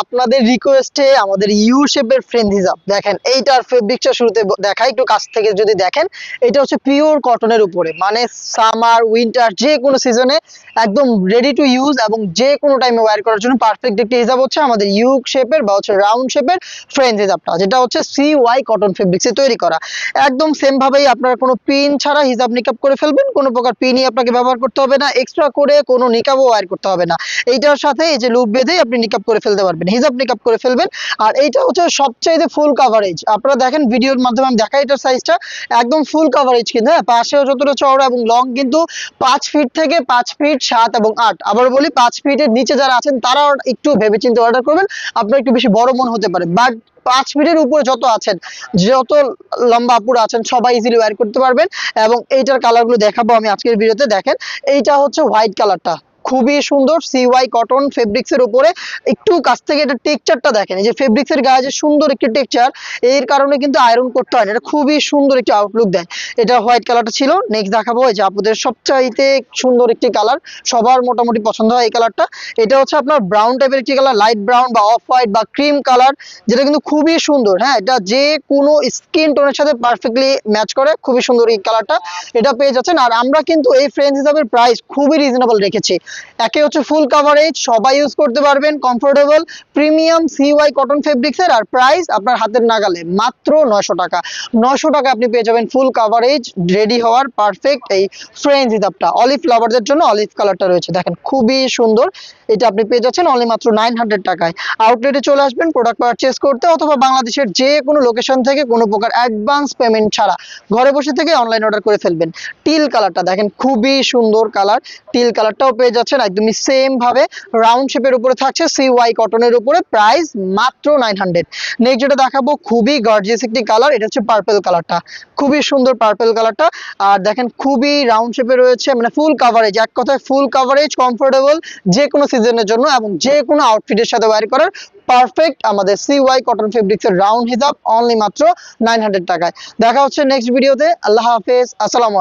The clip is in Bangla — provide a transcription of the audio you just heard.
আপনাদের রিকোয়েস্টে আমাদের ইউ শেপের ফ্রেন্ড হিসাব দেখেন, এইটার ফেব্রিকটা শুরুতে একটু কাছ থেকে যদি দেখেন, এটা হচ্ছে পিওর কটনের উপরে। মানে সামার উইন্টার যে কোনো সিজনে একদম রেডি টু ইউজ এবং যে কোনো টাইমে করার জন্য পারফেক্ট একটি হিসাব হচ্ছে আমাদের ইউ শেপের বা হচ্ছে রাউন্ড শেপের ফ্রেন্ড হিসাবটা যেটা হচ্ছে সি ওয়াই কটন ফেব্রিক্সে তৈরি করা। একদম সেম ভাবেই আপনারা কোনো পিন ছাড়া হিসাব নিকাপ করে ফেলবেন, কোনো প্রকার পিনই আপনাকে ব্যবহার করতে হবে না এক্সট্রা করে কোনো নিকাবও ওয়্যার করতে হবে না। এইটার সাথে এই যে লুপ বেঁধে আপনি নিকাপ করে ফেলতে পারবেন, হিজাব নিকাপ করে ফেলবেন। আর এইটা হচ্ছে সবচাইতে ফুল কাভারেজ আপনারা দেখেন ভিডিওর মাধ্যমে আমি দেখাই এটার সাইজটা একদম ফুল কাভারেজ কিন্তু হ্যাঁ? পাশেও যতটা চওড়া এবং লং কিন্তু পাঁচ ফিট থেকে পাঁচ ফিট সাত এবং আট। আবার বলি, পাঁচ ফিটের নিচে যারা আছেন, তারাও একটু ভেবেচিন্তে অর্ডার করবেন। আপনার একটু বেশি বড় মন হতে পারে। বাট পাঁচ ফিটের উপরে যত আছেন, যত লম্বা আপুরা আছেন, সবাই ইজিলি ওয়্যার করতে পারবেন। এবং এইটার কালারগুলো দেখাবো আমি আজকের ভিডিওতে দেখেন, এইটা হচ্ছে হোয়াইট কালারটা খুবই সুন্দর সিওয়াই কটন ফেব্রিক্স এর উপরে। একটু কাছ থেকে এটা টেক্সচারটা দেখেন, এই যে ফেব্রিক্স এর গায়ে যে সুন্দর একটি টেক্সচার এর কারণে কিন্তু আয়রন করতে হয় না। এটা খুবই সুন্দর একটি আউটলুক দেয়। এটা হোয়াইট কালারটা ছিল। নেক্সট দেখাবো এই যে আপুদের সবচাইতে সুন্দর একটি কালার সবার মোটামুটি পছন্দ হয় এই কালারটা এটা হচ্ছে আপনার ব্রাউন টাইপের একটি কালার লাইট ব্রাউন বা অফ হোয়াইট বা ক্রিম কালার যেটা কিন্তু খুবই সুন্দর। হ্যাঁ এটা যে কোনো স্কিন টোনের সাথে পারফেক্টলি ম্যাচ করে, খুবই সুন্দর এই কালারটা এটা পেয়ে যাচ্ছেন। আর আমরা কিন্তু এই ফ্রেঞ্চ হিসাবে প্রাইস খুবই রিজনেবল রেখেছি। একে হচ্ছে ফুল কাভারেজ সবাই ইউজ করতে পারবেন comfortable premium C Y cotton fabrics এর, আর প্রাইস আপনার হাতের নাগালে মাত্র নয়শো টাকা। নয়শো টাকা আপনি পেয়ে যাবেন ফুল কাভারেজ রেডি হওয়ার পারফেক্ট এই ফ্রেঞ্চ হিসাবটা অলিভ লাভারদের জন্য অলিভ কালারটা রয়েছে। দেখেন, খুবই সুন্দর। এটা আপনি পেয়ে যাচ্ছেন অনলি মাত্র নাইন হান্ড্রেড টাকায়। আউটলেটে চলে আসবেন প্রোডাক্ট পারচেস করতে অথবা বাংলাদেশের যে কোনো লোকেশন থেকে কোনো প্রকার অ্যাডভান্স পেমেন্ট ছাড়া ঘরে বসে থেকে অনলাইন অর্ডার করে ফেলবেন। টিল কালারটা দেখেন, খুবই সুন্দর কালার টিল কালারটাও পেয়ে যাচ্ছেন একদমই সেম ভাবে রাউন্ড শেপের উপরে থাকছে সি ওয়াই কটনের উপরে প্রাইস মাত্র নাইন হান্ড্রেড নেক্সট যেটা দেখাবো, খুবই গর্জিয়াস একটি কালার এটা হচ্ছে পার্পেল কালারটা খুবই সুন্দর পার্পেল কালারটা আর দেখেন, খুবই রাউন্ড শেপে রয়েছে মানে ফুল কাভারেজ এক কথায় ফুল কাভারেজ কমফোর্টেবল যে কোনো সিজনের জন্য এবং যে কোনো আউটফিটের সাথে ওয়্যার করার পারফেক্ট আমাদের সি ওয়াই কটন ফেব্রিক্স এর রাউন্ড হিসাব অনলি মাত্র নাইন হান্ড্রেড টাকায়। দেখা হচ্ছে নেক্সট ভিডিওতে আল্লাহ হাফেজ। আসসালামু